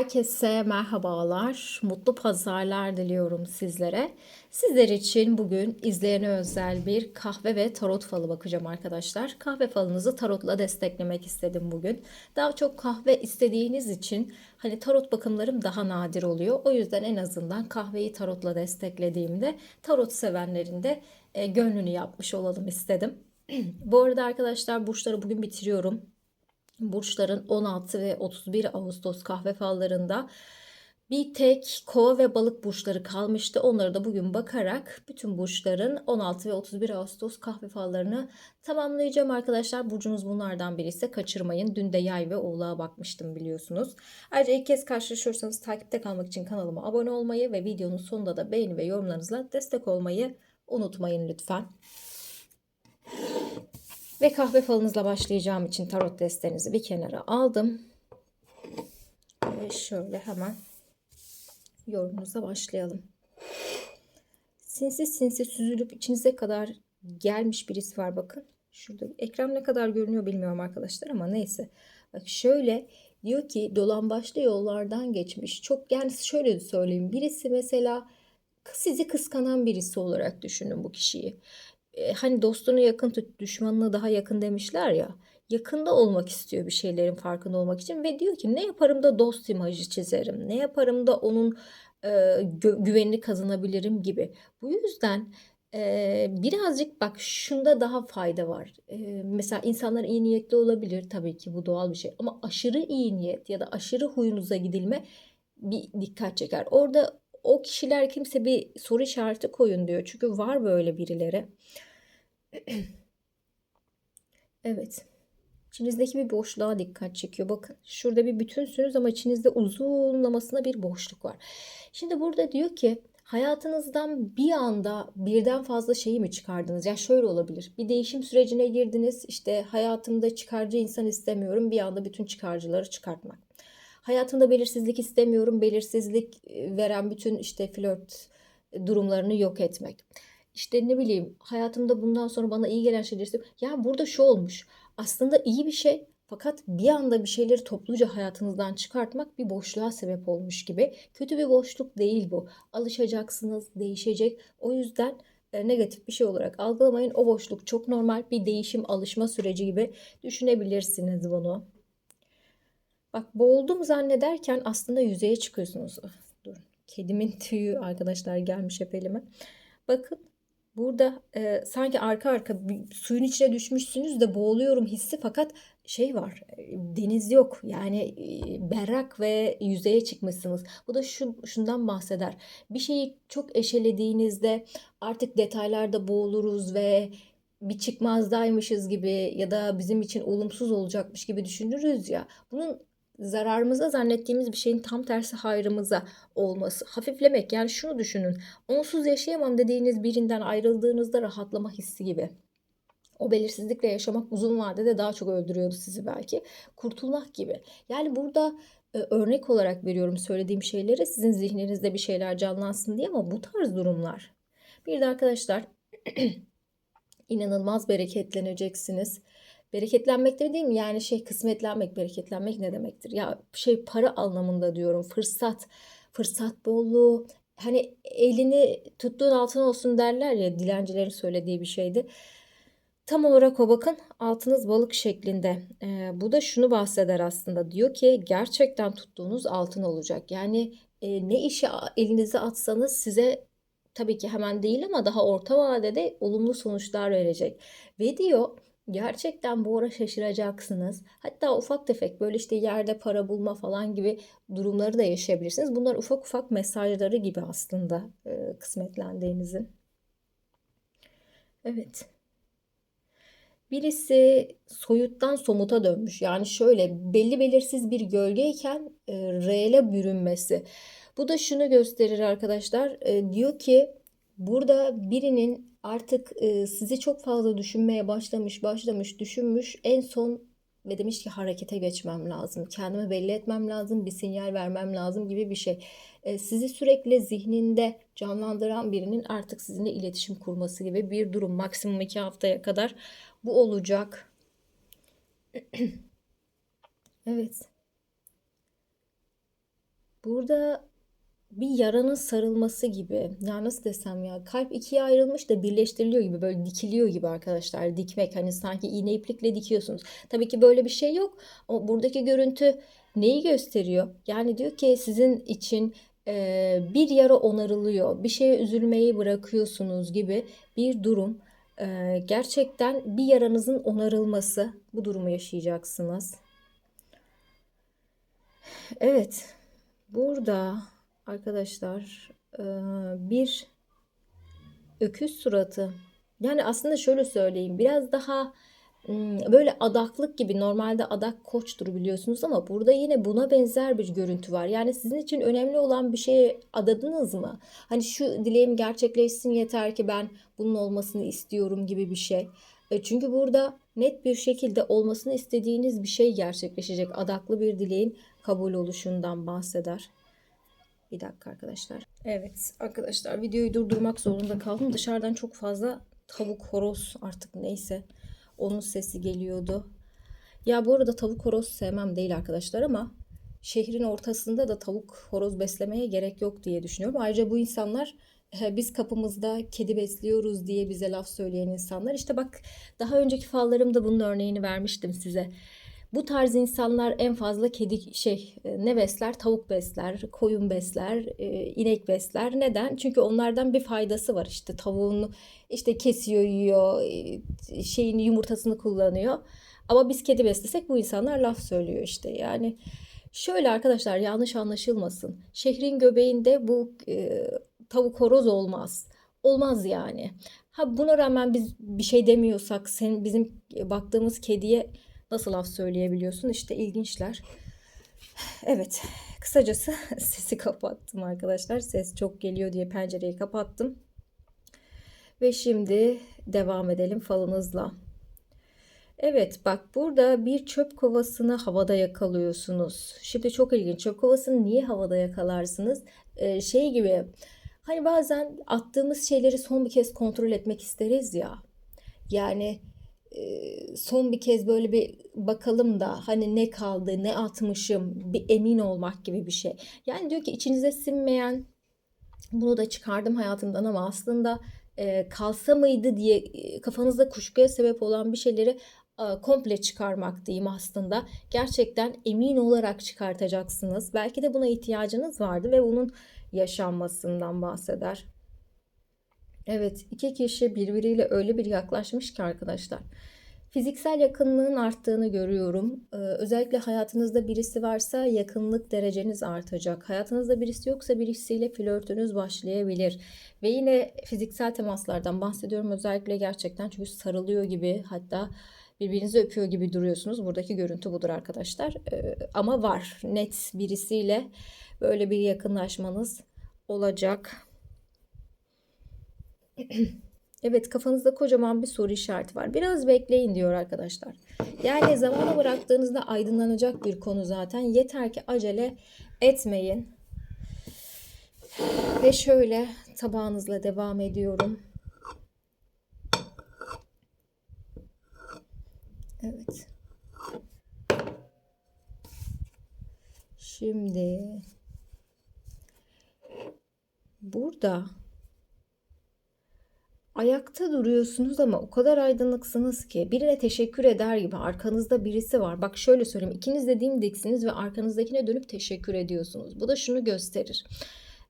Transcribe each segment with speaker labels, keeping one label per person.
Speaker 1: Herkese merhabalar, mutlu pazarlar diliyorum sizlere. Sizler için bugün izleyene özel bir kahve ve tarot falı bakacağım arkadaşlar. Kahve falınızı tarotla desteklemek istedim bugün. Daha çok kahve istediğiniz için hani tarot bakımlarım daha nadir oluyor. O yüzden en azından kahveyi tarotla desteklediğimde tarot sevenlerin de e, gönlünü yapmış olalım istedim. Bu arada arkadaşlar burçları bugün bitiriyorum burçların 16 ve 31 Ağustos kahve fallarında bir tek kova ve balık burçları kalmıştı. Onları da bugün bakarak bütün burçların 16 ve 31 Ağustos kahve fallarını tamamlayacağım arkadaşlar. Burcunuz bunlardan biri ise kaçırmayın. Dün de yay ve oğlağa bakmıştım biliyorsunuz. Ayrıca ilk kez karşılaşıyorsanız takipte kalmak için kanalıma abone olmayı ve videonun sonunda da beğeni ve yorumlarınızla destek olmayı unutmayın lütfen. Ve kahve falınızla başlayacağım için tarot destenizi bir kenara aldım. Ve şöyle hemen yorumunuza başlayalım. Sinsi sinsi süzülüp içinize kadar gelmiş birisi var bakın. Şurada ekran ne kadar görünüyor bilmiyorum arkadaşlar ama neyse. Bak şöyle diyor ki dolan başlı yollardan geçmiş. Çok yani şöyle söyleyeyim. Birisi mesela sizi kıskanan birisi olarak düşünün bu kişiyi e, hani dostunu yakın tut, düşmanını daha yakın demişler ya. Yakında olmak istiyor bir şeylerin farkında olmak için ve diyor ki ne yaparım da dost imajı çizerim. Ne yaparım da onun e, gü- güvenini kazanabilirim gibi. Bu yüzden e, birazcık bak şunda daha fayda var. E, mesela insanlar iyi niyetli olabilir tabii ki bu doğal bir şey ama aşırı iyi niyet ya da aşırı huyunuza gidilme bir dikkat çeker. Orada o kişiler kimse bir soru işareti koyun diyor. Çünkü var böyle birileri. Evet. İçinizdeki bir boşluğa dikkat çekiyor. Bakın şurada bir bütünsünüz ama içinizde uzunlamasına bir boşluk var. Şimdi burada diyor ki hayatınızdan bir anda birden fazla şeyi mi çıkardınız? Ya şöyle olabilir. Bir değişim sürecine girdiniz. İşte hayatımda çıkarcı insan istemiyorum. Bir anda bütün çıkarcıları çıkartmak. Hayatımda belirsizlik istemiyorum. Belirsizlik e, veren bütün işte flört durumlarını yok etmek. İşte ne bileyim hayatımda bundan sonra bana iyi gelen şeyler istiyorum. Ya burada şu olmuş. Aslında iyi bir şey fakat bir anda bir şeyleri topluca hayatınızdan çıkartmak bir boşluğa sebep olmuş gibi. Kötü bir boşluk değil bu. Alışacaksınız, değişecek. O yüzden e, negatif bir şey olarak algılamayın. O boşluk çok normal bir değişim, alışma süreci gibi düşünebilirsiniz bunu. Bak boğuldum zannederken aslında yüzeye çıkıyorsunuz. Dur. Kedimin tüyü arkadaşlar gelmiş hep elime. Bakın burada e, sanki arka arka suyun içine düşmüşsünüz de boğuluyorum hissi fakat şey var e, deniz yok yani e, berrak ve yüzeye çıkmışsınız. Bu da şu, şundan bahseder. Bir şeyi çok eşelediğinizde artık detaylarda boğuluruz ve bir çıkmazdaymışız gibi ya da bizim için olumsuz olacakmış gibi düşünürüz ya. Bunun zararımıza zannettiğimiz bir şeyin tam tersi hayrımıza olması. Hafiflemek yani şunu düşünün. Onsuz yaşayamam dediğiniz birinden ayrıldığınızda rahatlama hissi gibi. O belirsizlikle yaşamak uzun vadede daha çok öldürüyordu sizi belki. Kurtulmak gibi. Yani burada e, örnek olarak veriyorum söylediğim şeyleri sizin zihninizde bir şeyler canlansın diye ama bu tarz durumlar. Bir de arkadaşlar inanılmaz bereketleneceksiniz. Bereketlenmek de değil mi? Yani şey kısmetlenmek, bereketlenmek ne demektir? Ya şey para anlamında diyorum. Fırsat, fırsat bolluğu. Hani elini tuttuğun altın olsun derler ya dilencilerin söylediği bir şeydi. Tam olarak o bakın altınız balık şeklinde. Ee, bu da şunu bahseder aslında. Diyor ki gerçekten tuttuğunuz altın olacak. Yani e, ne işi elinize atsanız size tabii ki hemen değil ama daha orta vadede olumlu sonuçlar verecek. Ve diyor Gerçekten bu ara şaşıracaksınız. Hatta ufak tefek böyle işte yerde para bulma falan gibi durumları da yaşayabilirsiniz. Bunlar ufak ufak mesajları gibi aslında e, kısmetlendiğinizin. Evet. Birisi soyuttan somuta dönmüş. Yani şöyle belli belirsiz bir gölgeyken e, reele bürünmesi. Bu da şunu gösterir arkadaşlar. E, diyor ki burada birinin artık e, sizi çok fazla düşünmeye başlamış, başlamış, düşünmüş. En son ve demiş ki harekete geçmem lazım. Kendimi belli etmem lazım, bir sinyal vermem lazım gibi bir şey. E, sizi sürekli zihninde canlandıran birinin artık sizinle iletişim kurması gibi bir durum. Maksimum iki haftaya kadar bu olacak. evet. Burada bir yaranın sarılması gibi. Ya nasıl desem ya kalp ikiye ayrılmış da birleştiriliyor gibi böyle dikiliyor gibi arkadaşlar. Dikmek hani sanki iğne iplikle dikiyorsunuz. Tabii ki böyle bir şey yok. Ama buradaki görüntü neyi gösteriyor? Yani diyor ki sizin için e, bir yara onarılıyor. Bir şeye üzülmeyi bırakıyorsunuz gibi bir durum. E, gerçekten bir yaranızın onarılması. Bu durumu yaşayacaksınız. Evet. Burada arkadaşlar e, bir öküz suratı. Yani aslında şöyle söyleyeyim. Biraz daha hmm, böyle adaklık gibi normalde adak koçtur biliyorsunuz ama burada yine buna benzer bir görüntü var. Yani sizin için önemli olan bir şeye adadınız mı? Hani şu dileğim gerçekleşsin yeter ki ben bunun olmasını istiyorum gibi bir şey. E, Çünkü burada net bir şekilde olmasını istediğiniz bir şey gerçekleşecek. Adaklı bir dileğin kabul oluşundan bahseder. Bir dakika arkadaşlar. Evet arkadaşlar videoyu durdurmak zorunda kaldım. Dışarıdan çok fazla tavuk horoz artık neyse onun sesi geliyordu. Ya bu arada tavuk horoz sevmem değil arkadaşlar ama şehrin ortasında da tavuk horoz beslemeye gerek yok diye düşünüyorum. Ayrıca bu insanlar biz kapımızda kedi besliyoruz diye bize laf söyleyen insanlar. İşte bak daha önceki fallarımda bunun örneğini vermiştim size. Bu tarz insanlar en fazla kedi şey e, ne besler? Tavuk besler, koyun besler, e, inek besler. Neden? Çünkü onlardan bir faydası var. İşte tavuğunu işte kesiyor, yiyor, e, şeyin yumurtasını kullanıyor. Ama biz kedi beslesek bu insanlar laf söylüyor işte. Yani şöyle arkadaşlar yanlış anlaşılmasın. Şehrin göbeğinde bu e, tavuk horoz olmaz. Olmaz yani. Ha buna rağmen biz bir şey demiyorsak sen bizim baktığımız kediye nasıl laf söyleyebiliyorsun? İşte ilginçler. Evet, kısacası sesi kapattım arkadaşlar. Ses çok geliyor diye pencereyi kapattım. Ve şimdi devam edelim falınızla. Evet bak burada bir çöp kovasını havada yakalıyorsunuz. Şimdi çok ilginç. Çöp kovasını niye havada yakalarsınız? Ee, şey gibi hani bazen attığımız şeyleri son bir kez kontrol etmek isteriz ya. Yani son bir kez böyle bir bakalım da hani ne kaldı, ne atmışım, bir emin olmak gibi bir şey. Yani diyor ki içinize sinmeyen bunu da çıkardım hayatımdan ama aslında e, kalsa mıydı diye kafanızda kuşkuya sebep olan bir şeyleri e, komple çıkarmak diyeyim aslında. Gerçekten emin olarak çıkartacaksınız. Belki de buna ihtiyacınız vardı ve bunun yaşanmasından bahseder. Evet, iki kişi birbiriyle öyle bir yaklaşmış ki arkadaşlar. Fiziksel yakınlığın arttığını görüyorum. Ee, özellikle hayatınızda birisi varsa yakınlık dereceniz artacak. Hayatınızda birisi yoksa birisiyle flörtünüz başlayabilir. Ve yine fiziksel temaslardan bahsediyorum. Özellikle gerçekten çünkü sarılıyor gibi hatta birbirinizi öpüyor gibi duruyorsunuz. Buradaki görüntü budur arkadaşlar. Ee, ama var net birisiyle böyle bir yakınlaşmanız olacak. Evet kafanızda kocaman bir soru işareti var. Biraz bekleyin diyor arkadaşlar. Yani zamana bıraktığınızda aydınlanacak bir konu zaten. Yeter ki acele etmeyin. Ve şöyle tabağınızla devam ediyorum. Evet. Şimdi burada Ayakta duruyorsunuz ama o kadar aydınlıksınız ki birine teşekkür eder gibi arkanızda birisi var. Bak şöyle söyleyeyim ikiniz de dimdiksiniz ve arkanızdakine dönüp teşekkür ediyorsunuz. Bu da şunu gösterir.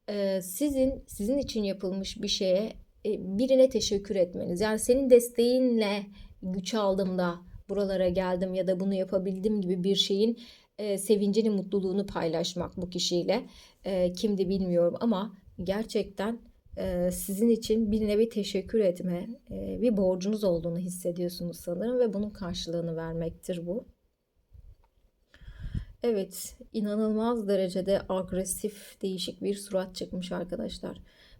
Speaker 1: Ee, sizin sizin için yapılmış bir şeye e, birine teşekkür etmeniz. Yani senin desteğinle güç aldım da buralara geldim ya da bunu yapabildim gibi bir şeyin e, sevincini, mutluluğunu paylaşmak bu kişiyle. E, kimdi bilmiyorum ama gerçekten sizin için bir nevi teşekkür etme, e, bir borcunuz olduğunu hissediyorsunuz sanırım ve bunun karşılığını vermektir bu. Evet, inanılmaz derecede agresif, değişik bir surat çıkmış arkadaşlar.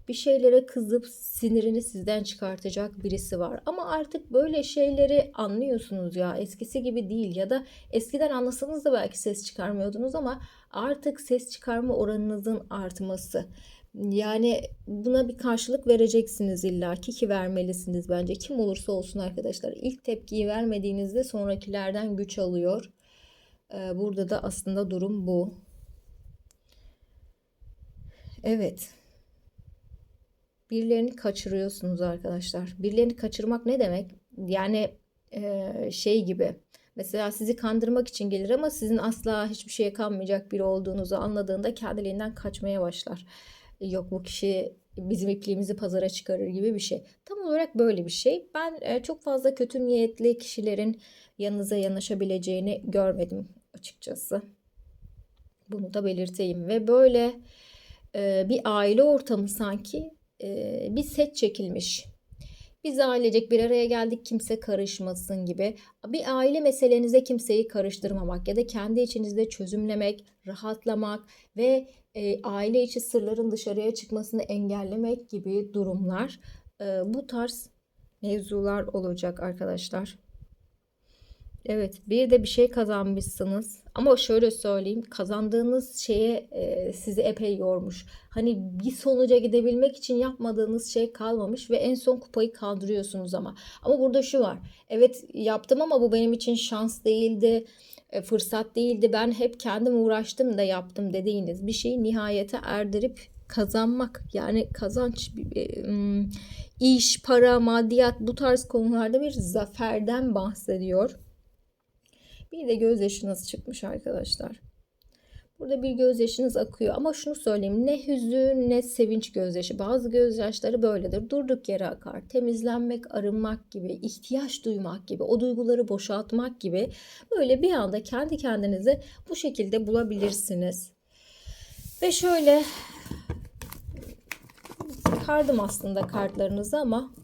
Speaker 1: Bir şeylere kızıp sinirini sizden çıkartacak birisi var. Ama artık böyle şeyleri anlıyorsunuz ya. Eskisi gibi değil ya da eskiden anlasanız da belki ses çıkarmıyordunuz ama artık ses çıkarma oranınızın artması yani buna bir karşılık vereceksiniz illaki ki vermelisiniz bence. Kim olursa olsun arkadaşlar. ilk tepkiyi vermediğinizde sonrakilerden güç alıyor. Ee, burada da aslında durum bu. Evet. Birilerini kaçırıyorsunuz arkadaşlar. Birilerini kaçırmak ne demek? Yani e, şey gibi. Mesela sizi kandırmak için gelir ama sizin asla hiçbir şeye kanmayacak biri olduğunuzu anladığında kendiliğinden kaçmaya başlar. Yok bu kişi bizim ipliğimizi pazara çıkarır gibi bir şey. Tam olarak böyle bir şey. Ben e, çok fazla kötü niyetli kişilerin yanınıza yanaşabileceğini görmedim açıkçası. Bunu da belirteyim ve böyle e, bir aile ortamı sanki e, bir set çekilmiş. Biz ailecek bir araya geldik kimse karışmasın gibi. Bir aile meselenize kimseyi karıştırmamak ya da kendi içinizde çözümlemek, rahatlamak ve e, aile içi sırların dışarıya çıkmasını engellemek gibi durumlar. E, bu tarz mevzular olacak arkadaşlar. Evet, bir de bir şey kazanmışsınız. Ama şöyle söyleyeyim, kazandığınız şeye e, sizi epey yormuş. Hani bir sonuca gidebilmek için yapmadığınız şey kalmamış ve en son kupayı kaldırıyorsunuz ama. Ama burada şu var. Evet yaptım ama bu benim için şans değildi, e, fırsat değildi. Ben hep kendim uğraştım da yaptım dediğiniz bir şeyi nihayete erdirip kazanmak yani kazanç iş, para, maddiyat bu tarz konularda bir zaferden bahsediyor. Bir de gözyaşınız çıkmış arkadaşlar. Burada bir gözyaşınız akıyor ama şunu söyleyeyim ne hüzün ne sevinç gözyaşı. Bazı gözyaşları böyledir. Durduk yere akar. Temizlenmek, arınmak gibi, ihtiyaç duymak gibi, o duyguları boşaltmak gibi böyle bir anda kendi kendinizi bu şekilde bulabilirsiniz. Ve şöyle kardım aslında kartlarınızı ama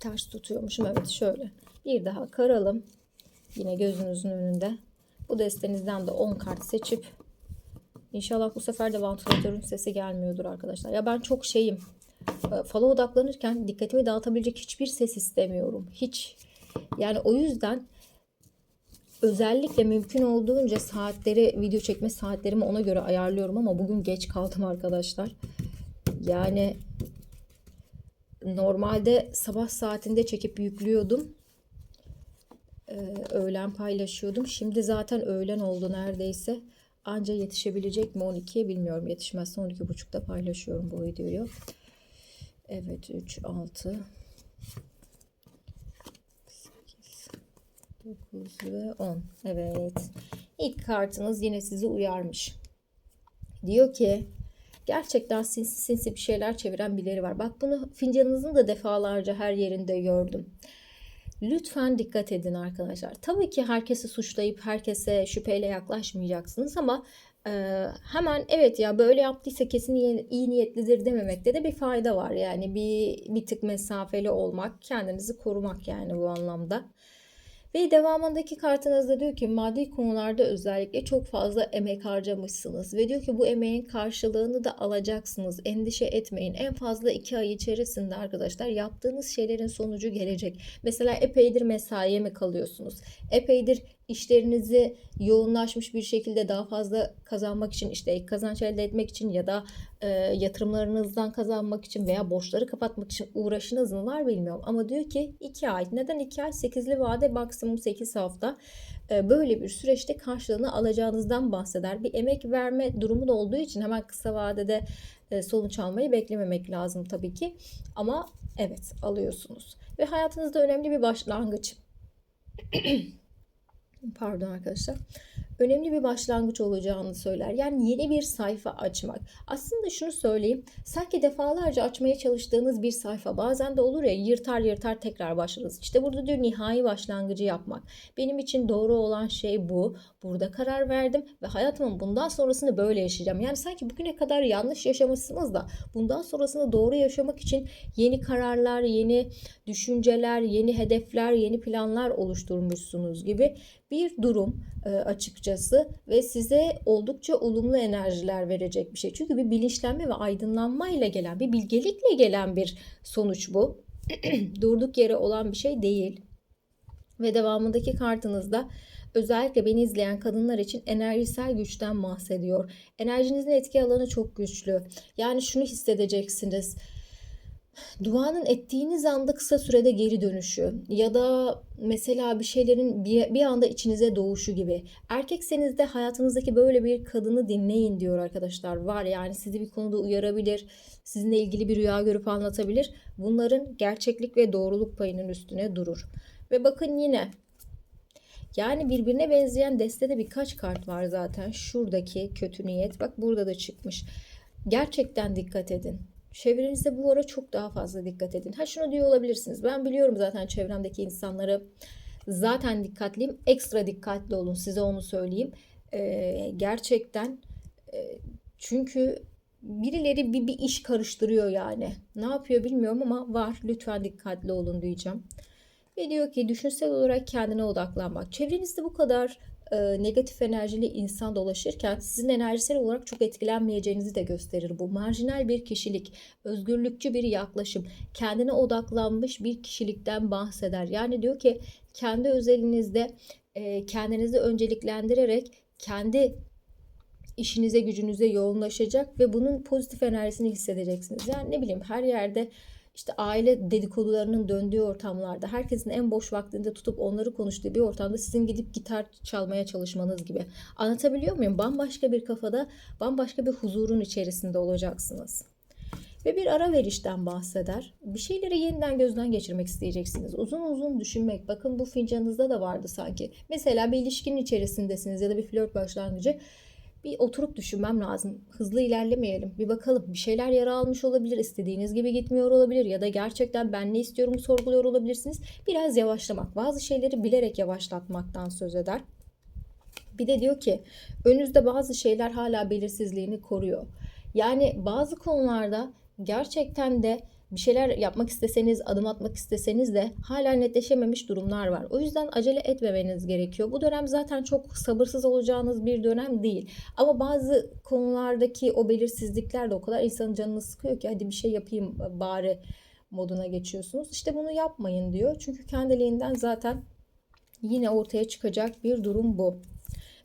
Speaker 1: ters tutuyormuşum. Evet şöyle. Bir daha karalım. Yine gözünüzün önünde. Bu destenizden de 10 kart seçip inşallah bu sefer de vantilatörün sesi gelmiyordur arkadaşlar. Ya ben çok şeyim. E, fala odaklanırken dikkatimi dağıtabilecek hiçbir ses istemiyorum. Hiç. Yani o yüzden özellikle mümkün olduğunca saatleri video çekme saatlerimi ona göre ayarlıyorum ama bugün geç kaldım arkadaşlar. Yani normalde sabah saatinde çekip yüklüyordum e, öğlen paylaşıyordum. Şimdi zaten öğlen oldu neredeyse. Anca yetişebilecek mi 12'ye bilmiyorum. Yetişmezse 12.30'da paylaşıyorum bu videoyu. Evet 3, 6, 8, 9 ve 10. Evet. İlk kartınız yine sizi uyarmış. Diyor ki gerçekten sinsi sinsi bir şeyler çeviren birileri var. Bak bunu fincanınızın da defalarca her yerinde gördüm. Lütfen dikkat edin arkadaşlar. Tabii ki herkesi suçlayıp herkese şüpheyle yaklaşmayacaksınız ama e, hemen evet ya böyle yaptıysa kesin iyi, iyi niyetlidir dememekte de bir fayda var. Yani bir bir tık mesafeli olmak, kendinizi korumak yani bu anlamda. Ve devamındaki kartınızda diyor ki maddi konularda özellikle çok fazla emek harcamışsınız. Ve diyor ki bu emeğin karşılığını da alacaksınız. Endişe etmeyin. En fazla iki ay içerisinde arkadaşlar yaptığınız şeylerin sonucu gelecek. Mesela epeydir mesaiye mi kalıyorsunuz? Epeydir işlerinizi yoğunlaşmış bir şekilde daha fazla kazanmak için işte kazanç elde etmek için ya da e, yatırımlarınızdan kazanmak için veya borçları kapatmak için uğraşınız mı var bilmiyorum. Ama diyor ki 2 ay. Neden 2 ay? 8'li vade maksimum 8 hafta. E, böyle bir süreçte karşılığını alacağınızdan bahseder. Bir emek verme durumu da olduğu için hemen kısa vadede e, sonuç almayı beklememek lazım tabii ki. Ama evet alıyorsunuz. Ve hayatınızda önemli bir başlangıç. Pardon arkadaşlar önemli bir başlangıç olacağını söyler. Yani yeni bir sayfa açmak. Aslında şunu söyleyeyim. Sanki defalarca açmaya çalıştığınız bir sayfa bazen de olur ya yırtar yırtar tekrar başlarız. İşte burada diyor nihai başlangıcı yapmak. Benim için doğru olan şey bu. Burada karar verdim ve hayatımın bundan sonrasını böyle yaşayacağım. Yani sanki bugüne kadar yanlış yaşamışsınız da bundan sonrasını doğru yaşamak için yeni kararlar, yeni düşünceler, yeni hedefler, yeni planlar oluşturmuşsunuz gibi bir durum e, açıkçası ve size oldukça olumlu enerjiler verecek bir şey. Çünkü bir bilinçlenme ve aydınlanma ile gelen, bir bilgelikle gelen bir sonuç bu. Durduk yere olan bir şey değil. Ve devamındaki kartınızda özellikle beni izleyen kadınlar için enerjisel güçten bahsediyor. Enerjinizin etki alanı çok güçlü. Yani şunu hissedeceksiniz duanın ettiğiniz anda kısa sürede geri dönüşü ya da mesela bir şeylerin bir, bir anda içinize doğuşu gibi. Erkekseniz de hayatınızdaki böyle bir kadını dinleyin diyor arkadaşlar. Var yani sizi bir konuda uyarabilir, sizinle ilgili bir rüya görüp anlatabilir. Bunların gerçeklik ve doğruluk payının üstüne durur. Ve bakın yine yani birbirine benzeyen destede birkaç kart var zaten. Şuradaki kötü niyet bak burada da çıkmış. Gerçekten dikkat edin. Çevrenizde bu ara çok daha fazla dikkat edin. Ha şunu diyor olabilirsiniz. Ben biliyorum zaten çevremdeki insanları zaten dikkatliyim. Ekstra dikkatli olun size onu söyleyeyim. Ee, gerçekten e, çünkü birileri bir, bir iş karıştırıyor yani. Ne yapıyor bilmiyorum ama var. Lütfen dikkatli olun diyeceğim. Ve diyor ki düşünsel olarak kendine odaklanmak. Çevrenizde bu kadar e, negatif enerjili insan dolaşırken sizin enerjisel olarak çok etkilenmeyeceğinizi de gösterir bu. Marjinal bir kişilik, özgürlükçü bir yaklaşım, kendine odaklanmış bir kişilikten bahseder. Yani diyor ki kendi özelinizde e, kendinizi önceliklendirerek kendi işinize gücünüze yoğunlaşacak ve bunun pozitif enerjisini hissedeceksiniz. Yani ne bileyim her yerde işte aile dedikodularının döndüğü ortamlarda herkesin en boş vaktinde tutup onları konuştuğu bir ortamda sizin gidip gitar çalmaya çalışmanız gibi. Anlatabiliyor muyum? Bambaşka bir kafada, bambaşka bir huzurun içerisinde olacaksınız. Ve bir ara verişten bahseder. Bir şeyleri yeniden gözden geçirmek isteyeceksiniz. Uzun uzun düşünmek. Bakın bu fincanınızda da vardı sanki. Mesela bir ilişkinin içerisindesiniz ya da bir flört başlangıcı bir oturup düşünmem lazım. Hızlı ilerlemeyelim. Bir bakalım. Bir şeyler yara almış olabilir. istediğiniz gibi gitmiyor olabilir. Ya da gerçekten ben ne istiyorum sorguluyor olabilirsiniz. Biraz yavaşlamak. Bazı şeyleri bilerek yavaşlatmaktan söz eder. Bir de diyor ki önünüzde bazı şeyler hala belirsizliğini koruyor. Yani bazı konularda gerçekten de bir şeyler yapmak isteseniz, adım atmak isteseniz de hala netleşememiş durumlar var. O yüzden acele etmemeniz gerekiyor. Bu dönem zaten çok sabırsız olacağınız bir dönem değil. Ama bazı konulardaki o belirsizlikler de o kadar insanın canını sıkıyor ki hadi bir şey yapayım bari moduna geçiyorsunuz. İşte bunu yapmayın diyor. Çünkü kendiliğinden zaten yine ortaya çıkacak bir durum bu.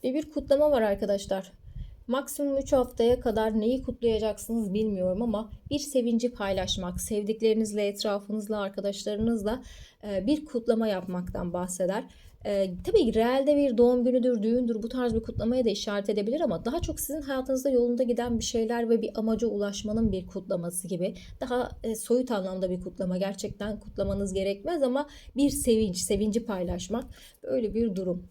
Speaker 1: Ve bir kutlama var arkadaşlar. Maksimum 3 haftaya kadar neyi kutlayacaksınız bilmiyorum ama bir sevinci paylaşmak, sevdiklerinizle, etrafınızla, arkadaşlarınızla e, bir kutlama yapmaktan bahseder. Ee, tabii realde bir doğum günüdür, düğündür bu tarz bir kutlamaya da işaret edebilir ama daha çok sizin hayatınızda yolunda giden bir şeyler ve bir amaca ulaşmanın bir kutlaması gibi. Daha e, soyut anlamda bir kutlama. Gerçekten kutlamanız gerekmez ama bir sevinç, sevinci paylaşmak böyle bir durum.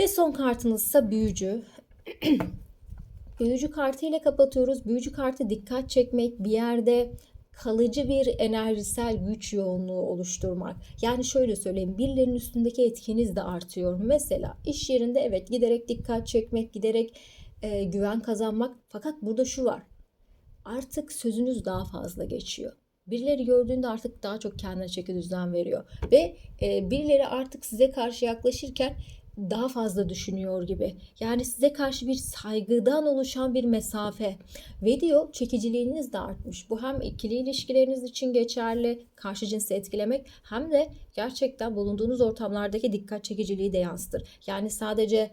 Speaker 1: Ve son kartınız ise büyücü. Büyücü kartı ile kapatıyoruz. Büyücü kartı dikkat çekmek, bir yerde kalıcı bir enerjisel güç yoğunluğu oluşturmak. Yani şöyle söyleyeyim, birilerinin üstündeki etkiniz de artıyor. Mesela iş yerinde evet giderek dikkat çekmek, giderek e, güven kazanmak. Fakat burada şu var. Artık sözünüz daha fazla geçiyor. Birileri gördüğünde artık daha çok kendine çeki düzen veriyor. Ve e, birileri artık size karşı yaklaşırken daha fazla düşünüyor gibi. Yani size karşı bir saygıdan oluşan bir mesafe. Ve diyor çekiciliğiniz de artmış. Bu hem ikili ilişkileriniz için geçerli, karşı cinsi etkilemek hem de gerçekten bulunduğunuz ortamlardaki dikkat çekiciliği de yansıtır. Yani sadece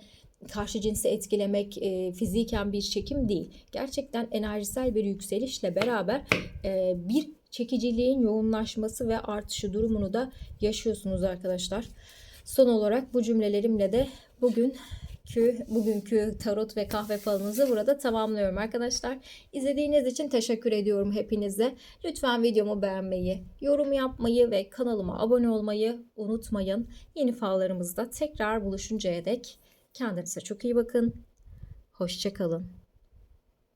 Speaker 1: karşı cinsi etkilemek e, fiziken bir çekim değil. Gerçekten enerjisel bir yükselişle beraber e, bir çekiciliğin yoğunlaşması ve artışı durumunu da yaşıyorsunuz arkadaşlar. Son olarak bu cümlelerimle de bugünkü bugünkü tarot ve kahve falınızı burada tamamlıyorum arkadaşlar. İzlediğiniz için teşekkür ediyorum hepinize. Lütfen videomu beğenmeyi, yorum yapmayı ve kanalıma abone olmayı unutmayın. Yeni fallarımızda tekrar buluşuncaya dek kendinize çok iyi bakın. Hoşçakalın.